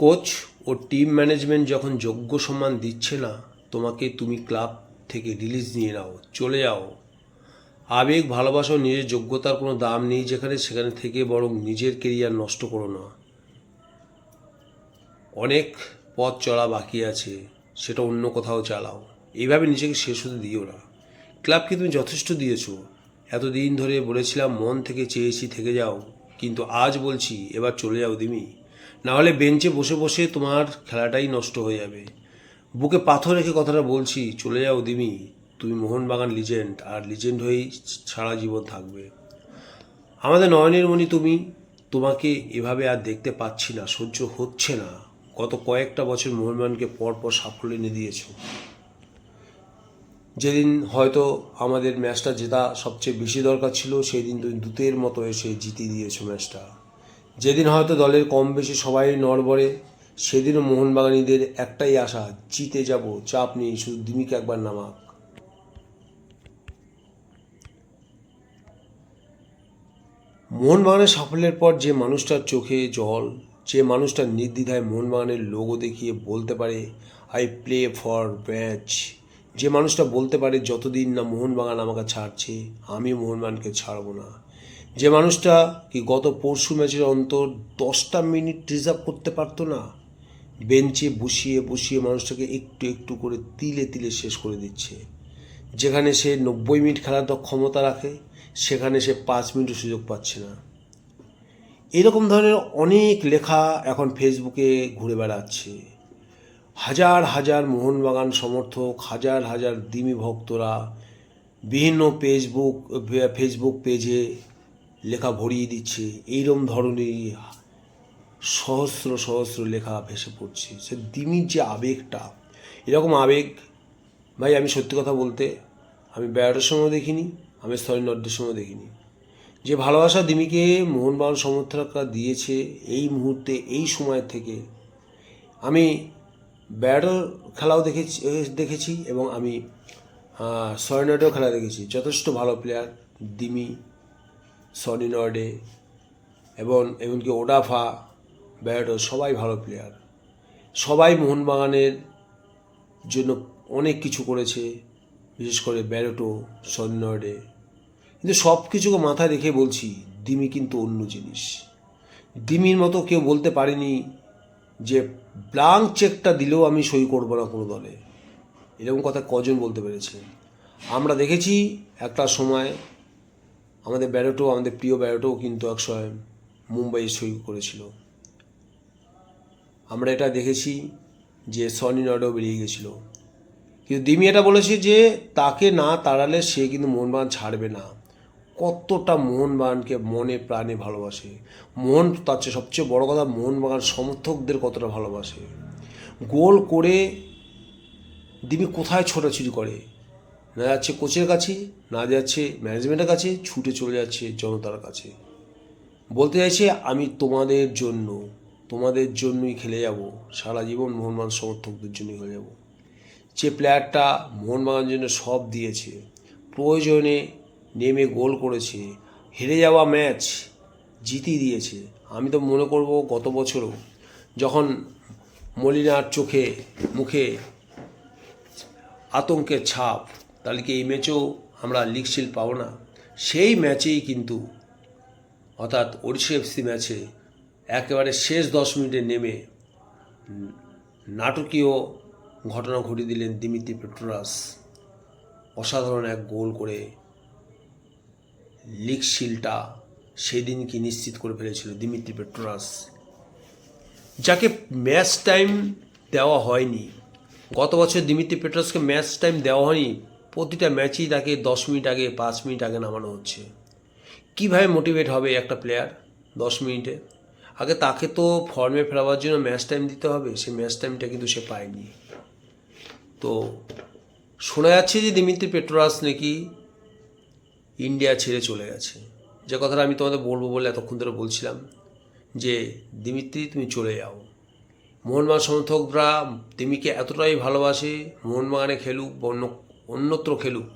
Coach ও team management যখন যোগ্য সম্মান দিচ্ছে না, তোমাকে তুমি ক্লাব থেকে রিলিজ নিয়ে নাও, চলে যাও। আবেগ, ভালোবাসা নিজের যোগ্যতার কোনো দাম নেই যেখানে, সেখানে থেকে বরং নিজের কেরিয়ার নষ্ট করো না। অনেক পথ চলা বাকি আছে, সেটা অন্য কোথাও চালাও। এইভাবে নিজেকে শেষ হতে দিও না। ক্লাবকে তুমি যথেষ্ট দিয়েছ। এতদিন ধরে বলেছিলাম, মন থেকে চেয়েছি থেকে যাও, কিন্তু আজ বলছি, এবার চলে যাও দিমি। না হলে বেঞ্চে বসে বসে তোমার খেলাটাই নষ্ট হয়ে যাবে। বুকে পাথর রেখে কথাটা বলছি, চলে যাও দিমি। তুমি মোহনবাগান লিজেন্ড আর লিজেন্ড হয়েই সারা জীবন থাকবে। আমাদের নয়নের মণি তুমি, তোমাকে এভাবে আর দেখতে পাচ্ছি না, সহ্য হচ্ছে না। গত কয়েকটা বছর মোহনবাগানকে পরপর সাফল্য এনে দিয়েছ। যেদিন হয়তো আমাদের ম্যাচটা জেতা সবচেয়ে বেশি দরকার ছিল সেই দিন তুমি দূতের মতো এসে জিতিয়ে দিয়েছ ম্যাচটা। যেদিন হয়তো দলের কম বেশি সবাই নড়বড়ে সেদিনও মোহনবাগানীদের একটাই আশা, জিতে যাব, চাপ নেই, শুধু দিমিকে একবার নামাক। মোহনবাগানের সাফল্যের পর যে মানুষটার চোখে জল, যে মানুষটা নির্দ্বিধায় মোহনবাগানের লোগো দেখিয়ে বলতে পারে আই প্লে ফর ম্যাচ যে মানুষটা বলতে পারে, যতদিন না মোহনবাগান আমাকে ছাড়ছে, আমি মোহনবাগানকে ছাড়বো না। যে মানুষটা কি গত পরশু ম্যাচের অন্তর দশটা মিনিট রিজার্ভ করতে পারতো না? বেঞ্চে বসিয়ে বসিয়ে মানুষটাকে একটু একটু করে তিলে তিলে শেষ করে দিচ্ছে। যেখানে সে নব্বই মিনিট খেলার তো ক্ষমতা রাখে, সেখানে সে পাঁচ মিনিটও সুযোগ পাচ্ছে না। এরকম ধরনের অনেক লেখা এখন ফেসবুকে ঘুরে বেড়াচ্ছে। হাজার হাজার মোহনবাগান সমর্থক, হাজার হাজার দিমি ভক্তরা বিভিন্ন ফেসবুক ফেসবুক পেজে লেখা ভরিয়ে দিচ্ছে এইরকম ধরনের সহস্র সহস্র লেখা ভেসে পড়ছে। সে দিমির যে আবেগটা, এরকম আবেগ, ভাই আমি সত্যি কথা বলতে, আমি ব্যাটের সময় দেখিনি, আমি স্থলীয় নর্দের সময় দেখিনি। যে ভালোবাসা দিমিকে মোহনবাগান সমর্থকরা দিয়েছে এই মুহূর্তে, এই সময় থেকে, আমি ব্যাটও খেলাও দেখেছি দেখেছি এবং আমি সয়নডেও খেলা দেখেছি। যথেষ্ট ভালো প্লেয়ার দিমি সনি নর্ডে এবং এমনকি ওডাফা ব্যাটও সবাই ভালো প্লেয়ার সবাই মোহনবাগানের জন্য অনেক কিছু করেছে, বিশেষ করে ব্যারোটো সন্নডে কিন্তু সব কিছুকে মাথায় রেখে বলছি দিমি কিন্তু অন্য জিনিস। দিমির মতো কেউ বলতে পারেনি যে ব্লাঙ্ক চেকটা দিলেও আমি সই করব না কোনো দলে। এরকম কথা কজন বলতে পেরেছে? আমরা দেখেছি একটা সময় আমাদের ব্যারোটো, আমাদের প্রিয় ব্যারোটো কিন্তু এক সময় মুম্বাই সই করেছিল। আমরা এটা দেখেছি যে সনি নডও বেরিয়ে গেছিল। কিন্তু দিমি এটা বলেছে যে তাকে না তাড়ালে সে কিন্তু মোহনবাগান ছাড়বে না। কতটা মোহনবাগানকে মনে প্রাণে ভালোবাসে। মোহন তার চেয়ে সবচেয়ে বড় কথা মোহনবাগান সমর্থকদের কতটা ভালোবাসে। গোল করে দিমি কোথায় ছোটাছুটি করে? না যাচ্ছে কোচের কাছে, না যাচ্ছে ম্যানেজমেন্টের কাছে, ছুটে চলে যাচ্ছে জনতার কাছে। বলতে চাইছে, আমি তোমাদের জন্য, তোমাদের জন্যই খেলে যাব। সারা জীবন মোহনবাগান সমর্থকদের জন্যই খেলে যাব। যে প্লেয়ারটা মোহনবাগান জন্য সব দিয়েছে, প্রয়োজনে নেমে গোল করেছে, হেরে যাওয়া ম্যাচ জিতিয়ে দিয়েছে। আমি তো মনে করব গত বছরও যখন মলিনার চোখে, মুখে আতঙ্কের ছাপ তাহলে কি এই ম্যাচেও আমরা লিগ শিল পাবো না? সেই ম্যাচেই কিন্তু, অর্থাৎ ওড়িশা এফসি ম্যাচে একেবারে শেষ দশ মিনিটে নেমে নাটকীয় ঘটনা ঘটিয়ে দিলেন দিমিত্রি পেট্রোরাস। অসাধারণ এক গোল করে লিগ শিলটা সেদিনকে নিশ্চিত করে ফেলেছিল দিমিত্রি পেট্রোরাস। যাকে ম্যাচ টাইম দেওয়া হয়নি, গত বছর দিমিত্রি পেট্রোরাসকে ম্যাচ টাইম দেওয়া হয়নি প্রতিটা ম্যাচেই তাকে দশ মিনিট আগে, পাঁচ মিনিট আগে নামানো হচ্ছে। কীভাবে মোটিভেট হবে একটা প্লেয়ার দশ মিনিটে? আগে তাকে তো ফর্মে ফেরাবার জন্য ম্যাচ টাইম দিতে হবে, সেই ম্যাচ টাইমটা কিন্তু সে পায়নি। তো শোনা যাচ্ছে যে দিমিত্রি পেট্রোরাস নাকি ইন্ডিয়া ছেড়ে চলে গেছে। যে কথাটা আমি তোমাদের বলব বলে এতক্ষণ ধরে বলছিলাম, যে দিমিত্রি, তুমি চলে যাও। মোহনবাগান সমর্থকরা দিমিকে এতটাই ভালোবাসে, মোহনবাগানে খেলুক বা অন্য অন্যত্র খেলুক।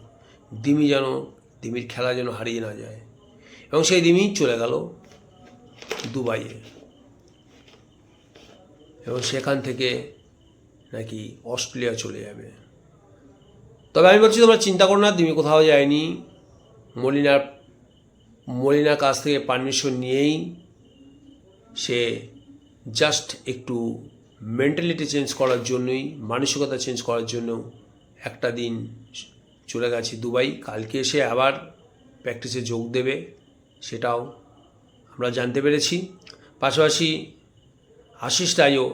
দিমি যেন, দিমির খেলা যেন হারিয়ে না যায়। এবং সেই দিমি চলে গেল দুবাইয়ে। এবং সেখান থেকে নাকি অস্ট্রেলিয়া চলে যাবে। তবে আমি বলছি তোমরা চিন্তা করো না তুমি কোথাও যায়নি। মলিনার মলিনার কাছ থেকে পারমিশন নিয়েই সে জাস্ট একটু মেন্টালিটি চেঞ্জ করার জন্যই, মানসিকতা চেঞ্জ করার জন্য একটা দিন চলে গেছে দুবাই, কালকে এসে আবার প্র্যাকটিসে যোগ দেবে, সেটাও আমরা জানতে পেরেছি। পাশাপাশি আশিস রায়ও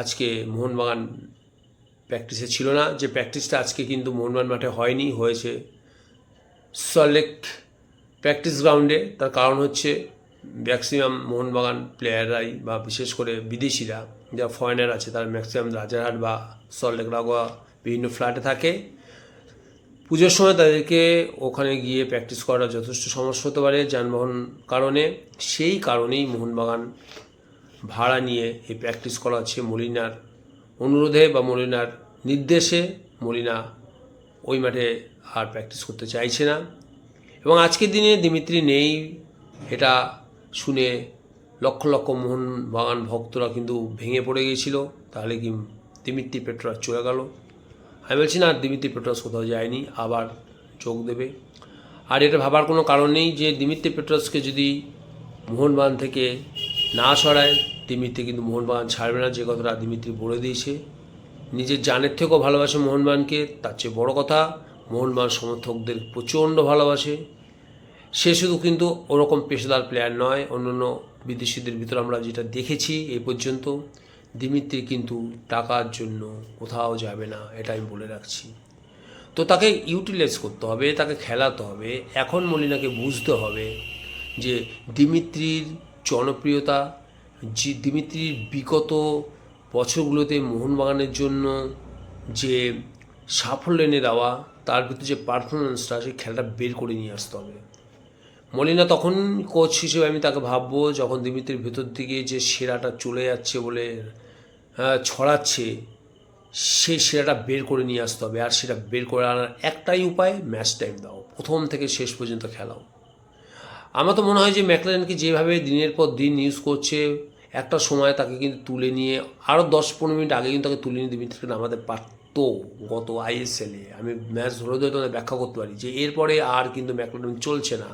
আজকে মোহনবাগান প্র্যাকটিসে ছিল না। যে প্র্যাকটিসটা আজকে কিন্তু মোহনবাগান মাঠে হয়নি, হয়েছে সলেক প্র্যাকটিস গ্রাউন্ডে তার কারণ হচ্ছে ম্যাক্সিমাম মোহনবাগান প্লেয়াররাই বা বিশেষ করে বিদেশিরা যা ফরেনার আছে, তারা ম্যাক্সিমাম রাজারহাট বা সল্টলেক লাগোয়া বিভিন্ন ফ্ল্যাটে থাকে। পুজোর সময় তাদেরকে ওখানে গিয়ে প্র্যাকটিস করা যথেষ্ট সমস্যা হতে পারে যানবাহন কারণে। সেই কারণেই মোহনবাগান ভাড়া নিয়ে এই প্র্যাকটিস করা হচ্ছে মলিনার অনুরোধে বা মলিনার নির্দেশে। মলিনা ওই মাঠে আর প্র্যাকটিস করতে চাইছে না। এবং আজকের দিনে দিমিত্রি নেই, এটা শুনে লক্ষ লক্ষ মোহনবাগান ভক্তরা কিন্তু ভেঙে পড়ে গিয়েছিল। তাহলে কি দিমিত্রি পেট্রোস চলে গেল? আমি বলছি, না দিমিত্রি পেট্রোস কোথাও যায়নি, আবার যোগ দেবে। আর এটা ভাবার কোনো কারণ নেই যে দিমিত্রি পেট্রোসকে যদি মোহনবাগান থেকে না সরায় দিমিত্রি কিন্তু মোহনবাগান ছাড়বে না। যে কথাটা দিমিত্রি বলে দিয়েছে, নিজের জানের থেকেও ভালোবাসে মোহনবাগানকে, তার চেয়ে বড় কথা, মোহনবাগান সমর্থকদের প্রচণ্ড ভালোবাসে। সে শুধু কিন্তু ওরকম পেশাদার প্লেয়ার নয়, অন্যান্য বিদেশিদের ভিতরে আমরা যেটা দেখেছি এই পর্যন্ত। দিমিত্রি কিন্তু টাকার জন্য কোথাও যাবে না এটা আমি বলে রাখছি। তো তাকে ইউটিলাইজ করতে হবে, তাকে খেলাতে হবে। এখন মলিনাকে বুঝতে হবে যে দিমিত্রির জনপ্রিয়তা যে দিমিত্রির বিগত বছরগুলোতে মোহনবাগানের জন্য যে সাফল্য এনে দেওয়া, তার ভিতরে যে পারফরমেন্সটা সেই খেলাটা বের করে নিয়ে আসতে হবে। মলিনা তখন কোচ হিসেবে আমি তাকে ভাববো, যখন দিমিত্রির ভেতর দিকে যে সেরাটা চলে যাচ্ছে বলে ছড়াচ্ছে সেই সেরাটা বের করে নিয়ে আসতে হবে। আর সেটা বের করে আনার একটাই উপায় ম্যাচ টাইম দাও। প্রথম থেকে শেষ পর্যন্ত খেলাও। আমার তো মনে হয় যে ম্যাকলারেনকে যেভাবে দিনের পর দিন ইউজ করছে, একটা সময় তাকে কিন্তু তুলে নিয়ে আরও দশ পনেরো মিনিট আগে কিন্তু তাকে তুলে নিয়ে দিমিত্রিকে নামাতে পারতো গত আইএসএলে আমি ম্যাচ ধরে ধরে তোমাদের ব্যাখ্যা করতে পারি যে এরপরে আর কিন্তু ম্যাকলারেন চলছে না।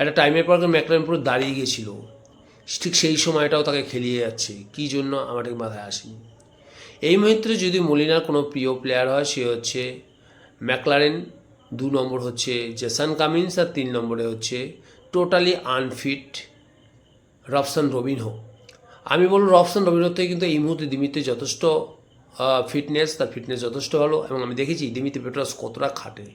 একটা টাইমের পর ম্যাকলারেন পুরো দাঁড়িয়ে গেছিল। ঠিক সেই সময়টাও তাকে খেলিয়ে যাচ্ছে। কী জন্য? আমার ঠিক মাথায় আসেনি। এই মুহূর্তে যদি মলিনার কোনো প্রিয় প্লেয়ার হয়, সে হচ্ছে ম্যাকলারেন দু নম্বর হচ্ছে জেসান কামিন্স আর তিন নম্বরে হচ্ছে টোটালি আনফিট রবসন রবিনহো আমি বলব রবসন রবিনহো থেকে কিন্তু এই মুহূর্তে দিমিতে যথেষ্ট ফিটনেস তার ফিটনেস যথেষ্ট ভালো এবং আমি দেখেছি দিমিতে পেট্রাস কতটা খাটে।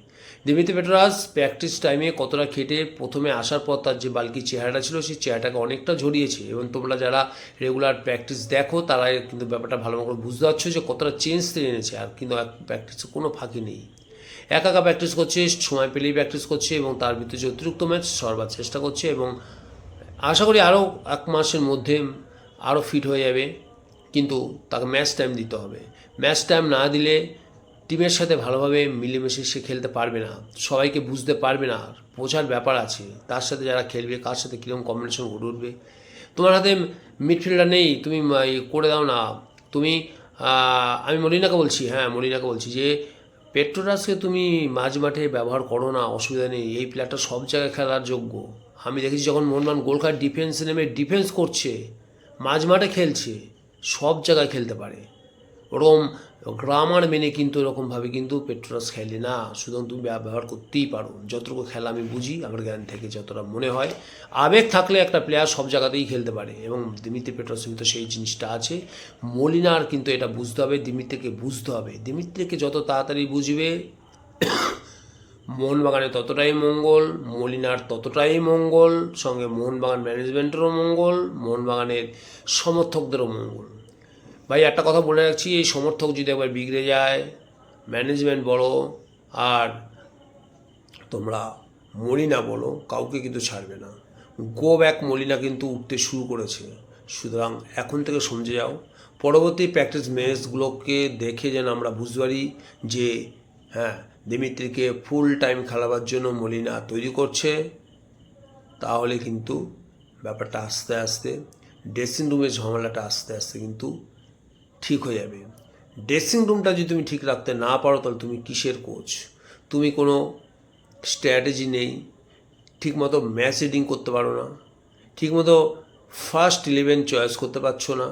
দিমিতে পেট্রাস প্র্যাকটিস টাইমে কতটা খেটে, প্রথমে আসার পর তার যে বালকি চেহারাটা ছিল, সেই চেহারাটাকে অনেকটা ঝরিয়েছে এবং তোমরা যারা রেগুলার প্র্যাকটিস দেখো, তারা কিন্তু ব্যাপারটা ভালো করে বুঝতে পারছ যে কতটা চেঞ্জ তিনি এনেছে আর কিন্তু প্র্যাকটিসে কোনো ফাঁকি নেই। একা একা প্র্যাকটিস করছে, সময় পেলেই প্র্যাকটিস করছে এবং তার ভিতরে যে অতিরিক্ত ম্যাচ সরবার চেষ্টা করছে এবং আশা করি আরও এক মাসের মধ্যে আরও ফিট হয়ে যাবে, কিন্তু তাকে ম্যাচ টাইম দিতে হবে। ম্যাচ টাইম না দিলে টিমের সাথে ভালোভাবে মিলেমিশে সে খেলতে পারবে না। সবাইকে বুঝতে পারবে না বোঝার ব্যাপার আছে। তার সাথে যারা খেলবে কার সাথে কীরকম কম্বিনেশন গড়ে উঠবে? তোমার হাতে মিডফিল্ডার নেই তুমি আহ, করে দাও না। তুমি আমি মলিনাকে বলছি হ্যাঁ মলিনাকে বলছি যে পেট্রোরাসকে তুমি মাঝ মাঠে ব্যবহার করো না অসুবিধা নেই। এই প্লেয়ারটা সব জায়গায় খেলার যোগ্য। আমি দেখেছি যখন মোহনবাগান গোলখার ডিফেন্সে নেমে ডিফেন্স করছে মাঝ মাঠে খেলছে সব জায়গায় খেলতে পারে। ওরকম গ্রামার মেনে কিন্তু এরকমভাবে কিন্তু পেট্রোরাস খেলে না। সুতরাং তুমি ব্যবহার করতেই পারো। যতটুকু খেলা আমি বুঝি, আমার জ্ঞান থেকে যতটা মনে হয়। আবেগ থাকলে একটা প্লেয়ার সব জায়গাতেই খেলতে পারে। এবং দিমিত্রি পেট্রোসের ভিতরে সেই জিনিসটা আছে। মলিনার কিন্তু এটা বুঝতে হবে দিমিত্রিকে বুঝতে হবে। দিমিত্রিকে যত তাড়াতাড়ি বুঝবে, মোহনবাগানে ততটাই মঙ্গল, মলিনার ততটাই মঙ্গল, সঙ্গে মোহনবাগান ম্যানেজমেন্টেরও মঙ্গল, মোহনবাগানের সমর্থকদেরও মঙ্গল। ভাই, একটা কথা বলে রাখছি, এই সমর্থক যদি একবার বিগড়ে যায় ম্যানেজমেন্ট বলো আর তোমরা মলিনা বলো, কাউকে কিন্তু ছাড়বে না। গো ব্যাক মলিনা কিন্তু উঠতে শুরু করেছে। সুতরাং এখন থেকে সমঝে যাও। পরবর্তী প্র্যাকটিস ম্যাচগুলোকে দেখে যেন আমরা বুঝতে পারি যে হ্যাঁ দিমিত্রিকে ফুল টাইম খেলাবার জন্য মলিনা তৈরি করছে। তাহলে কিন্তু ব্যাপারটা আস্তে আস্তে ড্রেসিং রুমের ঝামেলাটা আস্তে আস্তে কিন্তু ঠিক হয়ে যাবে। ড্রেসিং রুমটা যদি তুমি ঠিক রাখতে না পারো, তাহলে তুমি কিসের কোচ তুমি কোনো স্ট্র্যাটেজি নেই, ঠিকমতো ম্যাচ রিডিং করতে পারো না, ঠিকমতো ফার্স্ট ইলেভেন চয়েস করতে পারছ না,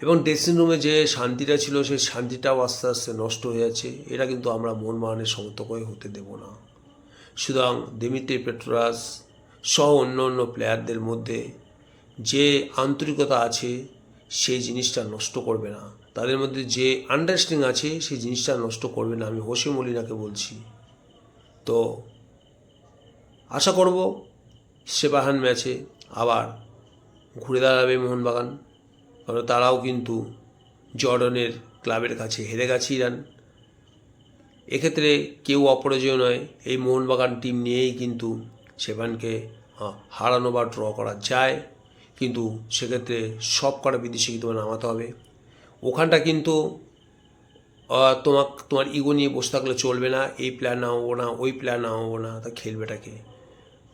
এবং ড্রেসিং রুমে যে শান্তিটা ছিল, সেই শান্তিটাও আস্তে আস্তে নষ্ট হয়ে যাচ্ছে। এটা কিন্তু আমরা মোহনবাগানের সমর্থক হয়ে হতে দেব না। সুতরাং দিমিত্রি পেট্রাস সহ অন্য অন্য প্লেয়ারদের মধ্যে যে আন্তরিকতা আছে, সেই জিনিসটা নষ্ট করবে না। তাদের মধ্যে যে আন্ডারস্ট্যান্ডিং আছে, সেই জিনিসটা নষ্ট করবে না। আমি হোসে মলিনাকে বলছি। তো আশা করব সেবাহান ম্যাচে আবার ঘুরে দাঁড়াবে মোহনবাগান। কারণ তারাও কিন্তু জর্ডনের ক্লাবের কাছে হেরে গেছে ইরান। এক্ষেত্রে কেউ অপরাজয় নয়, এই মোহনবাগান টিম নিয়েই কিন্তু সেবানকে হারানো বা ড্র করা যায়। কিন্তু সেক্ষেত্রে সব কটা বিদেশিকে তোমার নামাতে হবে। ওখানটা কিন্তু তোমার তোমার ইগো নিয়ে বসে থাকলে চলবে না, এই প্ল্যান নামাবো না, ওই প্ল্যান নামাবো না, তা খেলবেটাকে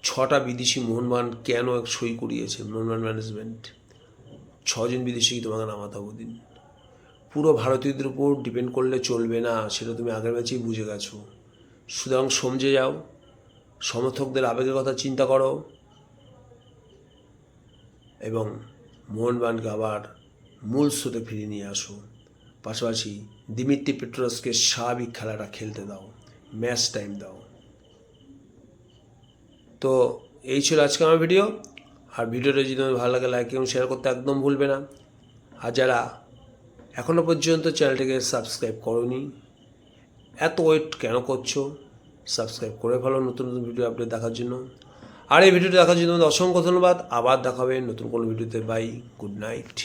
ছটা বিদেশি মোহনবাগান কেন এক সই করিয়েছে মোহনবাগান ম্যানেজমেন্ট ছজন বিদেশিকে তোমাকে নামাতে হবে দিন পুরো ভারতীয়দের উপর ডিপেন্ড করলে চলবে না, সেটা তুমি আগের ম্যাচেই বুঝে গেছো। সুতরাং সমঝে যাও, সমর্থকদের আবেগের কথা চিন্তা করো, এবং মোহনবাগানকে আবার মূল স্রোতে ফিরিয়ে নিয়ে আসো। পাশাপাশি দিমিত্রি পেট্রোসকে স্বাভাবিক খেলাটা খেলতে দাও, ম্যাচ টাইম দাও। তো এই ছিল আজকে আমার ভিডিও। আর ভিডিওটা যদি তোমার ভালো লাগে লাইক এবং শেয়ার করতে একদম ভুলবে না। আর যারা এখনও পর্যন্ত চ্যানেলটিকে সাবস্ক্রাইব করনি, এত ওয়েট কেন করছ? সাবস্ক্রাইব করে ফেলো নতুন নতুন ভিডিও আপডেট দেখার জন্য। আর এই ভিডিওটি দেখার জন্য তোমাদের অসংখ্য ধন্যবাদ। আবার দেখাবে নতুন কোনো ভিডিওতে বাই গুড নাইট